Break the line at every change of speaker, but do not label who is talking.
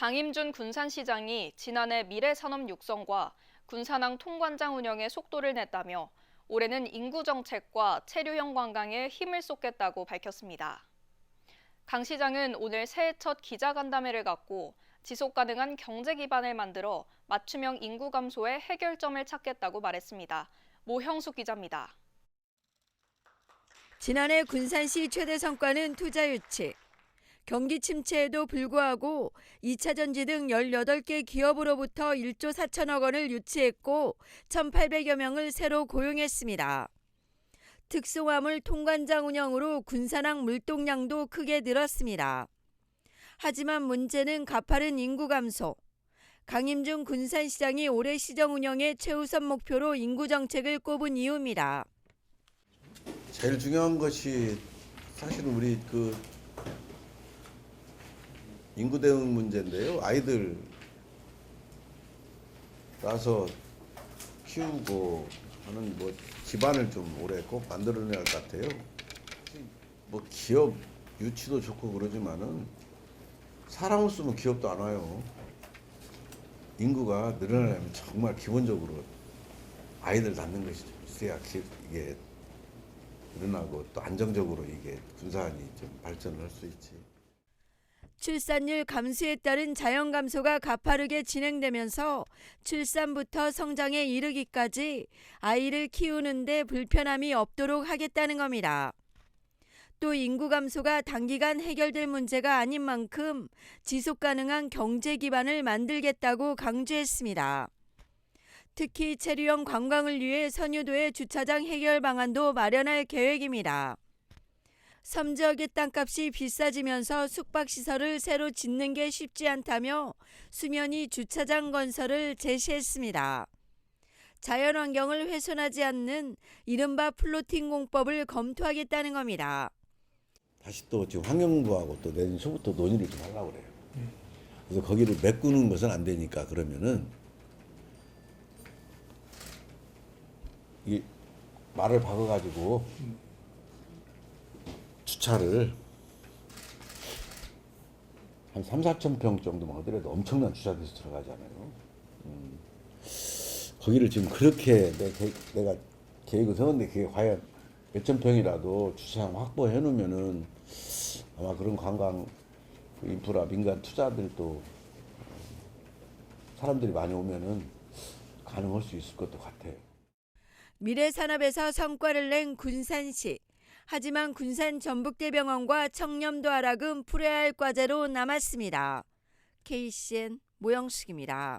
강임준 군산시장이 지난해 미래산업 육성과 군산항 통관장 운영에 속도를 냈다며 올해는 인구 정책과 체류형 관광에 힘을 쏟겠다고 밝혔습니다. 강 시장은 오늘 새해 첫 기자간담회를 갖고 지속 가능한 경제 기반을 만들어 맞춤형 인구 감소의 해결점을 찾겠다고 말했습니다. 모형숙 기자입니다.
지난해 군산시 최대 성과는 투자 유치. 경기 침체에도 불구하고 2차 전지 등 18개 기업으로부터 1조 4천억 원을 유치했고 1,800여 명을 새로 고용했습니다. 특수화물 통관장 운영으로 군산항 물동량도 크게 늘었습니다. 하지만 문제는 가파른 인구 감소. 강임중 군산시장이 올해 시정 운영의 최우선 목표로 인구 정책을 꼽은 이유입니다.
제일 중요한 것이 사실은 우리 그 인구 대응 문제인데요. 아이들 낳아서 키우고 하는 뭐 기반을 좀 올해 꼭 만들어내야 할 것 같아요. 뭐 기업 유치도 좋고 그러지만은 사람 없으면 기업도 안 와요. 인구가 늘어나려면 정말 기본적으로 아이들 낳는 것이 좀 있어야 기- 이게 일어나고 또 안정적으로 이게 군산이 좀 발전을 할 수 있지.
출산율 감소에 따른 자연 감소가 가파르게 진행되면서 출산부터 성장에 이르기까지 아이를 키우는데 불편함이 없도록 하겠다는 겁니다. 또 인구 감소가 단기간 해결될 문제가 아닌 만큼 지속 가능한 경제 기반을 만들겠다고 강조했습니다. 특히 체류형 관광을 위해 선유도의 주차장 해결 방안도 마련할 계획입니다. 섬 지역의 땅값이 비싸지면서 숙박시설을 새로 짓는 게 쉽지 않다며 수면이 주차장 건설을 제시했습니다. 자연환경을 훼손하지 않는 이른바 플로팅 공법을 검토하겠다는 겁니다.
다시 또 지금 환경부하고 또 내년 초부터 논의를 좀 하려고 그래요. 그래서 거기를 메꾸는 것은 안 되니까 그러면은 이 말을 박아가지고 주차를 한 3, 4천 평 정도만 하더라도 엄청난 주차돼서 들어가잖아요. 음. 거기를 지금 그렇게 내, 계- 내가 계획을 세웠는데 그게 과연 몇천 평이라도 주차장 확보해 놓으면은 아마 그런 관광 그 인프라 민간 투자들도 어, 사람들이 많이 오면은 가능할 수 있을 것도 같아요.
미래 산업에서 성과를 낸 군산시. 하지만 군산 전북대병원과 청렴도 하락은 풀어야 할 과제로 남았습니다. KCN 모영숙입니다.